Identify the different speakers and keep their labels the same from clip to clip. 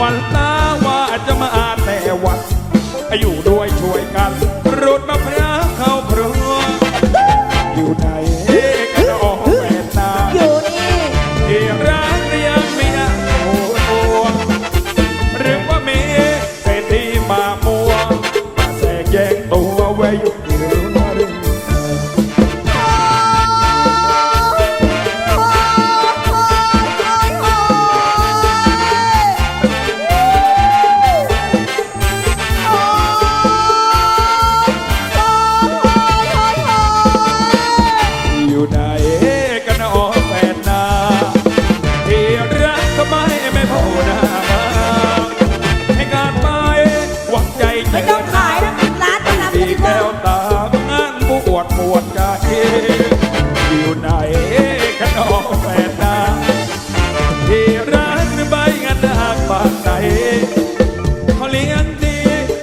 Speaker 1: วั
Speaker 2: น
Speaker 1: ตา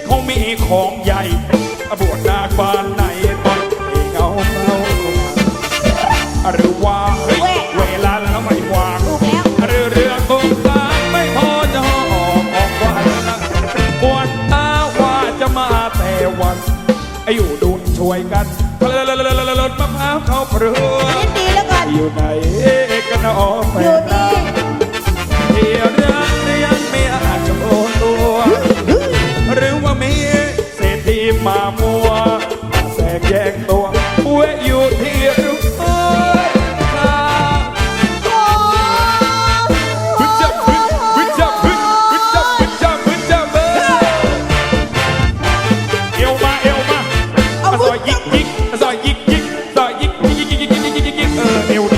Speaker 1: เขามี
Speaker 2: ข
Speaker 1: องใหญ่บวชนาคบ้านไหนปล่อยให้เงาเงาหรือว่าเวลาแล้วไม่วางหรือเรือคงตาไม่พอจะออกออกวันปวดตาว่าจะมาแต่วันอยู่ดูช่วยกันรถมะพร้าวเขาพรว
Speaker 2: ด
Speaker 1: อยู่ไหนกันอ๋อแฟน แวะอยู่ที่รู้เอว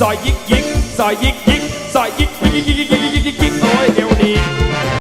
Speaker 1: ซอยยิกยิกซอยยิกยิกซอยยิกยิกยิกยิกยิกยิกยิ่ย